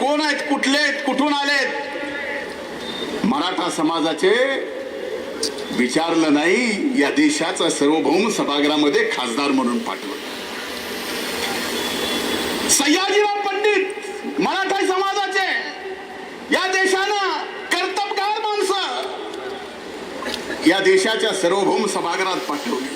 कोण आहेत कुठले आहेत कुठून आलेत? मराठा समाजाचे विचारलं नाही या देशाचा सार्वभौम सभागृहामध्ये खासदार म्हणून पाठवलं. सयाजीराव पंडित मराठा समाजाचे या देशानं कर्तबगार माणसं या देशाच्या सार्वभौम सभागृहात पाठवली.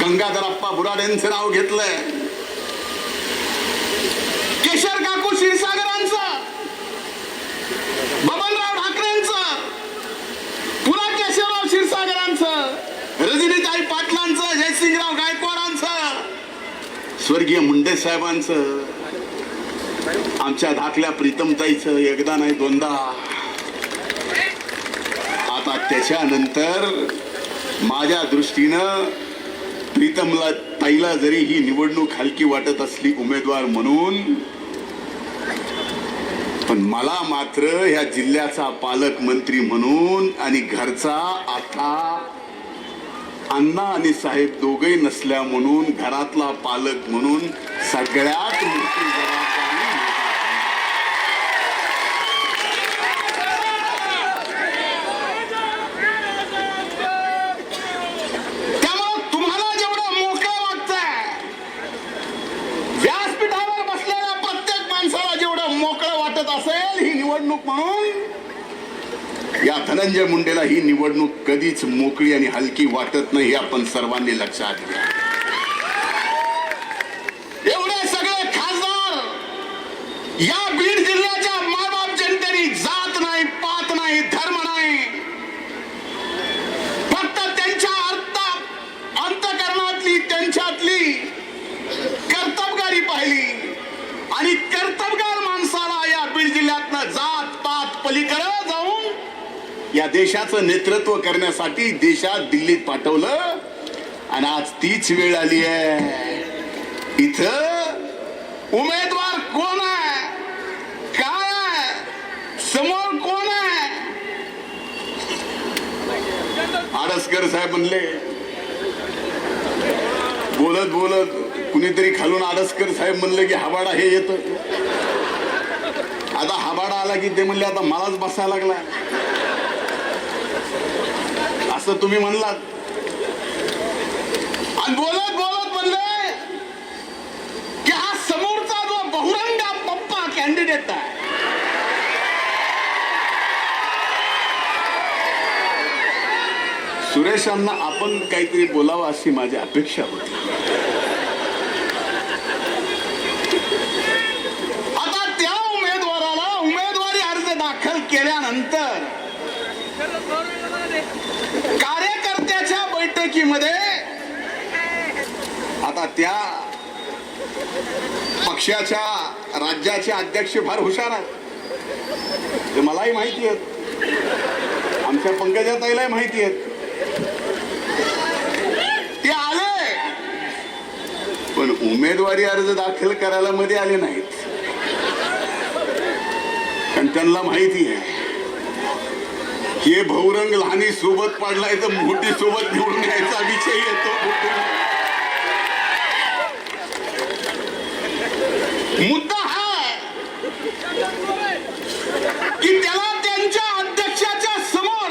गंगाधर अप्पा बुराडेंचं नाव घेतलंय. स्वर्गीय मुंडे साहेबांचं आमच्या धाकल्या प्रीतमताईचं एकदा नाही दोनदा. आता त्याच्यानंतर माझ्या दृष्टीनं प्रीतमला ताईला जरी ही निवडणूक हलकी वाटत असली उमेदवार म्हणून पण मला मात्र ह्या जिल्ह्याचा पालकमंत्री म्हणून आणि घरचा आता अण्णा आणि साहेब दोघे नसल्या म्हणून घरातला पालक म्हणून सगळ्यात मोठी जबाबदारी त्यामुळं तुम्हाला जेवढं मोकळं वाटतंय व्यासपीठावर बसलेल्या प्रत्येक माणसाला जेवढं मोकळं वाटत असेल ही निवडणूक म्हणून या धनंजय मुंडेला ही निवडणूक कधीच मोकळी आणि हलकी वाटत नाही हे आपण सर्वांनी लक्षात घ्या. एवढे सगळे खासदार या बीड जिल्ह्याच्या मायबाप जनतेने जात नाही पात नाही धर्म नाही फक्त त्यांच्या अर्थ अंतकरणातली त्यांच्यातली कर्तबगारी पाहिली आणि कर्तबगार माणसाला या बीड जिल्ह्यातनं जात पात पलीकडे जाऊन या देशाचं नेतृत्व करण्यासाठी देशात दिल्लीत पाठवलं. आणि आज तीच वेळ आली आहे. इथं उमेदवार कोण आहे? काय आहे? समोर कोण आहे? आडसकर साहेब म्हणले बोलत बोलत कुणीतरी खालून आडसकर साहेब म्हणले की हवाडा हे येत आता हवाडा आला की ते म्हणले आता मलाच बसायला लागला असं तुम्ही म्हणलात. आणि बोलत बोलत म्हणले की हा समोरचा जो बहुरंगा पप्पा कॅन्डिडेट आहे सुरेशांना आपण काहीतरी बोलावं अशी माझी अपेक्षा होती. आता त्या उमेदवाराला उमेदवारी अर्ज दाखल केल्यानंतर कार्यकर्त्याच्या बैठकीमध्ये आता त्या पक्षाच्या राज्याचे अध्यक्ष फार हुशार आहेत. ते मलाही माहिती आहेत. आमच्या पंकजा ताईलाही माहिती आहेत. ते आले. पण उमेदवारी अर्ज दाखल करायला मध्ये आले नाहीत. कारण त्यांना माहिती आहे. हे भौरंग लहानी सोबत पाडलाय तर मोठी सोबत निवडून यायचा विषय येतो मुद्दा हा आहे की त्याला त्यांच्या अध्यक्षाच्या समोर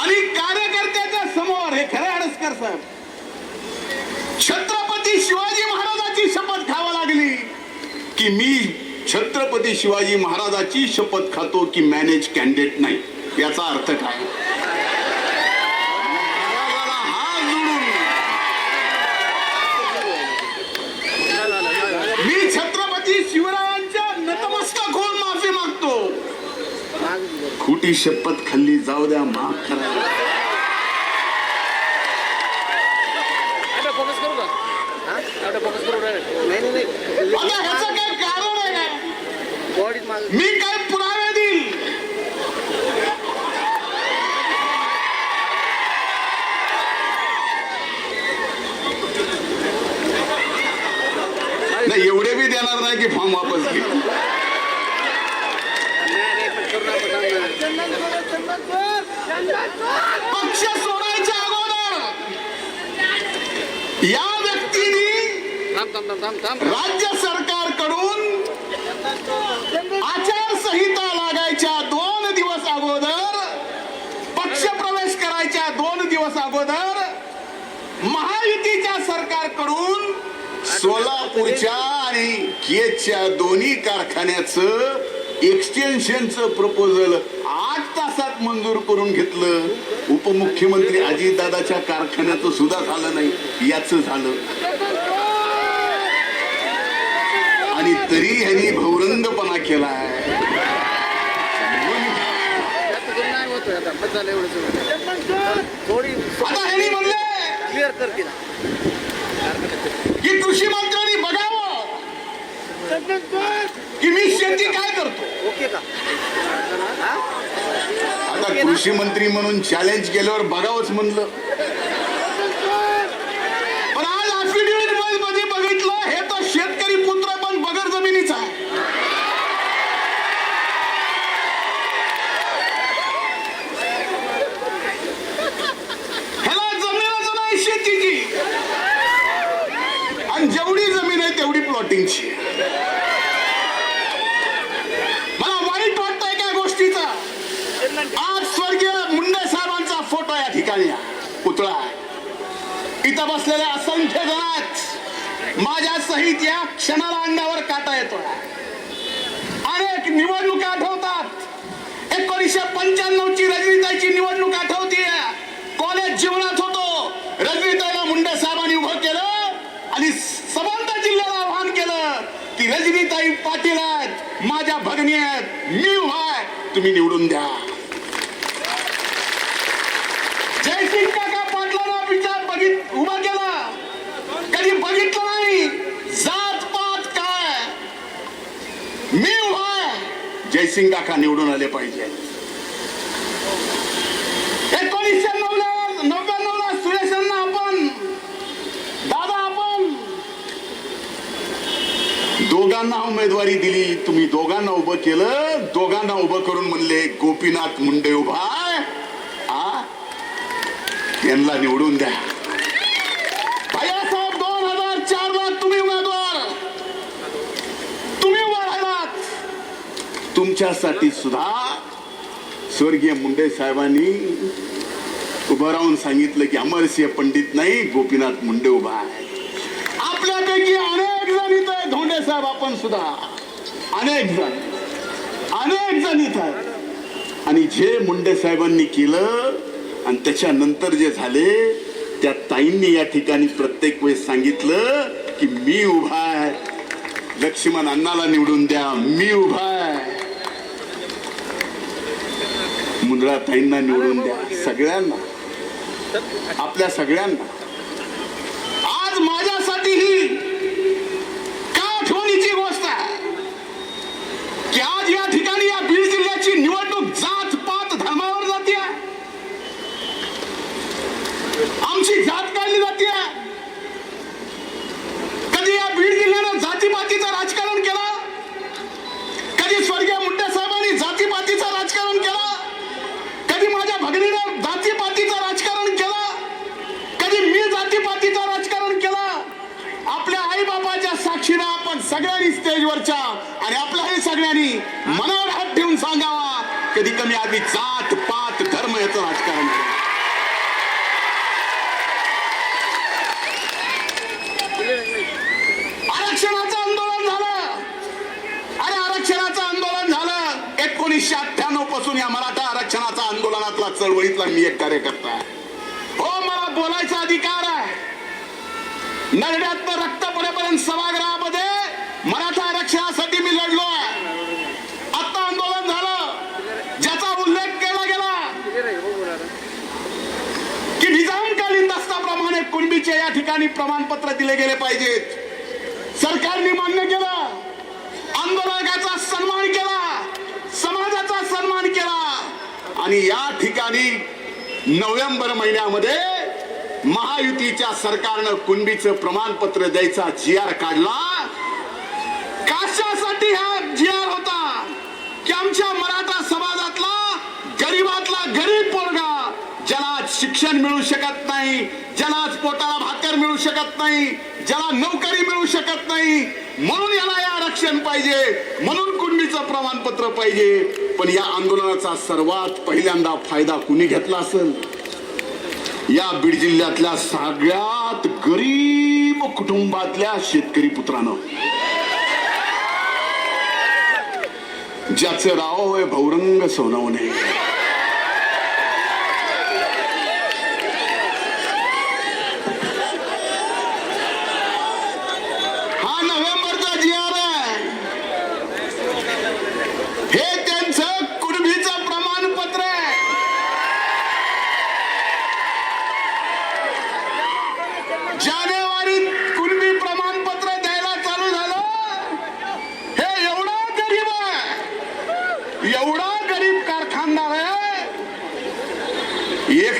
आणि कार्यकर्त्याच्या समोर हे खरे अडसकर साहेब छत्रपती शिवाजी महाराजाची शपथ खावा लागली की मी छत्रपती शिवाजी महाराजाची शपथ खातो की मॅनेज कॅन्डिडेट नाही. याचा अर्थ काय? मी छत्रपती शिवरायांच्या नतमस्तक होऊन माफी मागतो. खोटी शपथ खाल्ली जाऊ द्या माफ करा आता फोकस करू का हा आता फोकस करू नाही नाही नाही आता ह्याचं काय कारण आहे काय बॉडीत माग मी काय पुरावे देईल नाही एवढे बी की फॉर्म वापस घे पक्ष सोडायच्या अगोदर। या व्यक्तीने राज्य सरकारकडून आचारसंहिता लागायच्या दोन दिवस अगोदर पक्ष प्रवेश करायच्या दोन दिवस अगोदर महायुतीच्या सरकारकडून सोलापूरच्या आणि केच्या दोन्ही कारखान्याचं एक्सटेन्शनचं प्रपोजल आठ तासात मंजूर करून घेतलं. उपमुख्यमंत्री अजितदादाच्या कारखान्याचं सुद्धा झालं नाही. याच झालं. आणि तरी ह्यांनी भौरंगपणा केलाय. आता थोडी ह्यांनी म्हणले क्लिअर कर कृषी मंत्र्यांनी बघावं. की मी शेती काय करतो? आता कृषी मंत्री म्हणून चॅलेंज केल्यावर बघावंच म्हणलं पण आज affidavit मध्ये बघितलं हे तर शेतकरी पुत्र पण बगर जमिनीचा आहे ह्याला जमीनच नाही शेतीची आणि जेवढी जमीन आहे तेवढी प्लॉटिंगची मला वाईट वाटतंय काय गोष्टीचा आज स्वर्गीय मुंडे साहेबांचा फोटो या ठिकाणी आहे, पुतळा आहे. इथं बसलेल्या असंख्य जणात माझ्या सहित या क्षणाला अंगावर काटा येतो अनेक निवडणुका आठवतात. एकोणीसशे पंच्याण्णव ची रजनीताईची निवडणूक आठवतीये. कॉलेज जीवनात होतो. रजनीताईला मुंडे साहेबांनी उभं केलं आणि समांतर जिल्ह्याला आव्हान केलं की रजनीताई पाटील आहेत माझ्या भगनी आहेत मी उभा आहे तुम्ही निवडून द्या जयसिंग काका पाटलांना विचार बघित उभा केला कधी बघितलं नाही जात पात काय मी उभा आहे जयसिंग काका निवडून आले पाहिजे. एकोणीसशे नव्याण्णव नव्याण्णव ला सुरेशांना आपण दादा आपण. दोघांना उमेदवारी दिली तुम्ही दोघांना उभं केलं दोघांना उभं करून म्हणले गोपीनाथ मुंडे उभा त्यांना निवडून द्या भैयासाहेब दोन हजार चार ला तुम्ही उमेदवार तुम्ही उभा राहिलात तुमच्यासाठी सुद्धा स्वर्गीय मुंडे साहेबांनी उभं राहून सांगितलं की अमरसिंह पंडित नाही गोपीनाथ मुंडे उभा आहे. आपल्यापैकी अनेक जण इथं आहे धोंडे साहेब आपण सुद्धा. अनेक जण. अनेक जण इथं आहेत. आणि जे मुंडे साहेबांनी केलं आणि त्याच्यानंतर जे झाले त्या ताईंनी या ठिकाणी प्रत्येक वेळेस सांगितलं की मी उभा आहे. लक्ष्मण अण्णाला निवडून द्या मी उभा आहे मुंद्रा ताईंना निवडून द्या सगळ्यांना. आपल्या सगळ्यांना. आज माझ्यासाठी ही का आठवणीची गोष्ट आहे की आज या ठिकाणी या बीड जिल्ह्याची निवडणूक जात पात धर्मावर जाते आमची जात काढली जाते कधी या बीड जिल्ह्यानं जातीपातीचं राजकारण केलं कधी स्वर्गीय मुंडे साहेबांनी जातीपातीचं राजकारण केलं कधी माझ्या भगिनीनं जातीपातीचं राजकारण केलं कधी मी जातीपातीचं राजकारण केलं आपल्या आई बापाच्या साक्षीनं आपण सगळ्यांनी स्टेजवरच्या आणि आपल्याही सगळ्यांनी मनावर हात ठेवून सांगावा कधी कमी आधी जात पात धर्म याचं राजकारण आरक्षणाचं आंदोलन झालं. अरे आरक्षणाचं आंदोलन झालं. एकोणीसशे अठ्ठ्याण्णवपासून या मराठा आरक्षणाचा आंदोलनातला चळवळीतला मी एक कार्यकर्ता हो मला बोलायचा अधिकार आहे. नरड्यात रक्त पडेपर्यंत सवाल मराठा आरक्षणासाठी मी लढलो आहे आता आंदोलन झालं ज्याचा उल्लेख केला गेला क्लिअर आहे हो बोला की निजामकालीन दस्ताप्रमाणे या ठिकाणी प्रमाणपत्र दिले गेले पाहिजेत सरकारने मान्य केलं. आंदोलकाचा सन्मान केला. समाजाचा सन्मान केला. आणि या ठिकाणी नोव्हेंबर महिन्यामध्ये महायुतीच्या सरकारनं कुणबीचं प्रमाणपत्र द्यायचा जी आर काढला कशासाठी हा जी आर होता की आमच्या मराठा समाजातला गरीबातला गरीब पोरगा ज्याला शिक्षण मिळू शकत नाही ज्याला पोटाला भाकर मिळू शकत नाही ज्याला नोकरी मिळू शकत नाही म्हणून याला या आरक्षण पाहिजे म्हणून कुणबीचं प्रमाणपत्र पाहिजे. पण या आंदोलनाचा सर्वात पहिल्यांदा फायदा कुणी घेतला असेल? या बीड जिल्ह्यातल्या सगळ्यात गरीब कुटुंबातल्या शेतकरी पुत्रानं. ज्याचं राव आहे भौरंग सोनवणे हा नोव्हेंबरचा जी आर आहे हे त्यांचं कुणबीचं प्रमाणपत्र आहे जानेवारीत कुणबी प्रमाणपत्र द्यायला चालू झालं हे एवढा गरीब आहे एवढा गरीब कारखानदार आहे एक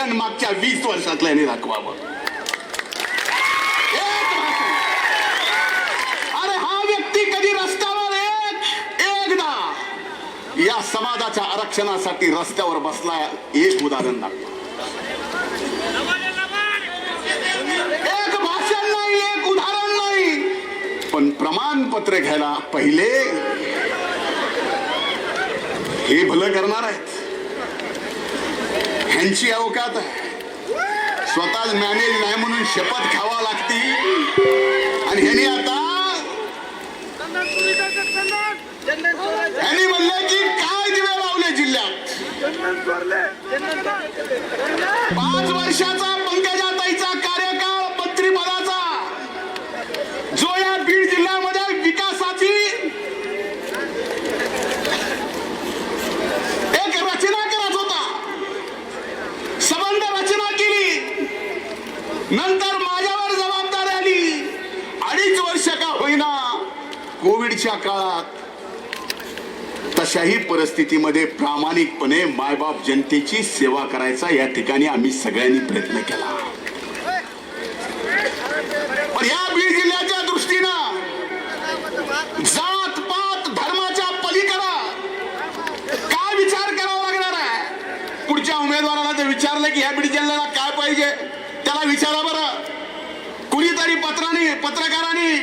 भाषण मागच्या वीस वर्षातलं यांनी दाखवावं अरे हा व्यक्ती कधी रस्त्यावर एक एकदा या समाजाच्या आरक्षणासाठी रस्त्यावर बसला एक उदाहरण दाखवा एक भाषण नाही एक उदाहरण नाही पण प्रमाणपत्र घ्यायला पहिले हे भलं करणार आहेत त्यांची अवकात आहे. स्वतःच मॅनेज नाही म्हणून शपथ खावा लागती. आणि ह्यानी आता ह्यानी म्हणलं की काय दिवे लावले जिल्ह्यात. पाच वर्षाचा पंकजा अशाही परिस्थितीमध्ये प्रामाणिकपणे मायबाप जनतेची सेवा करायचा या ठिकाणी आम्ही सगळ्यांनी प्रयत्न केला. पण या बीड जिल्ह्याच्या दृष्टीनं जात पात धर्माच्या पलीकडं काय विचार करावा लागणार आहे? पुढच्या उमेदवाराला जर विचारलं की ह्या बीड जिल्ह्याला काय पाहिजे? त्याला विचारा बरं. कुणीतरी पत्राने पत्रकारांनी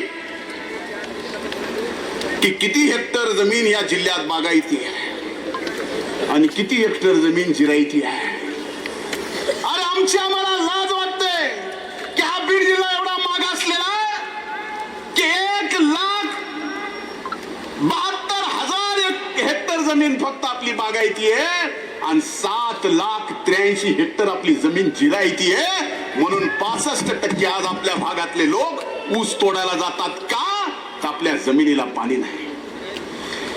की किती हेक्टर जमीन या जिल्ह्यात बागायती आहे? आणि किती हेक्टर जमीन जिरायती आहे? अरे आमची आम्हाला लाज वाटते की हा बीड जिल्हा एवढा मागासलेला आहे की एक लाख बहात्तर हजार एक हेक्टर जमीन फक्त आपली बागायती आहे आणि सात लाख त्र्याऐंशी हेक्टर आपली जमीन जिरायती आहे. म्हणून पासष्ट टक्के आज आपल्या भागातले लोक ऊस तोडायला जातात का? आपल्या जमिनीला पाणी नाही.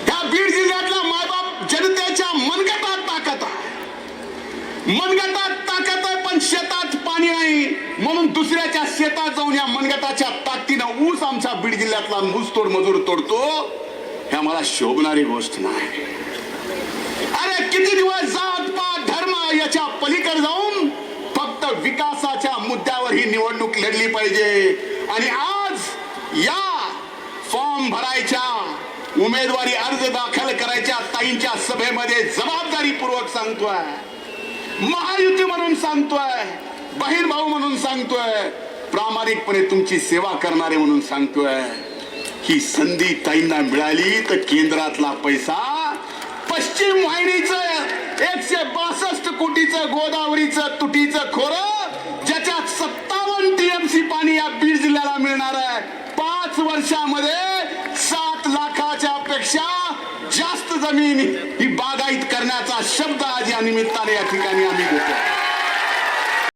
त्या बीड जिल्ह्यातला मायबाप जनतेच्या मनगटात ताकद आहे. मनगटात ताकद आहे पण शेतात पाणी नाही. म्हणून दुसऱ्याच्या शेतात जाऊन या मनगटाच्या ताकदीनं ऊस आमच्या बीड जिल्ह्यातला ऊसतोड मजूर तोडतो ह्या मला शोभणारी गोष्ट नाही. अरे किती दिवस जात पात धर्म याच्या पलीकडे जाऊन? फक्त विकासाच्या मुद्द्यावर ही निवडणूक लढली पाहिजे. आणि आज या फॉर्म भरायच्या उमेदवारी अर्ज दाखल करायच्या ताईंच्या सभेमध्ये जबाबदारीपूर्वक सांगतोय. महायुती म्हणून सांगतोय बहीण भाऊ म्हणून सांगतोय प्रामाणिकपणे तुमची सेवा करणारे म्हणून सांगतोय. ही संधी ताईंना मिळाली तर केंद्रातला पैसा पश्चिम वाहिनीचं एकशे बासष्ट कोटीचं गोदावरीचं तुटीचं खोर ज्याच्यात सत्तावन्न टीएमसी पाणी या बीड जिल्ह्याला मिळणार आहे. पाच वर्षामध्ये पेक्षा जास्त जमीन ही बागायत करण्याचा शब्द आज या निमित्ताने या ठिकाणी आम्ही घेतो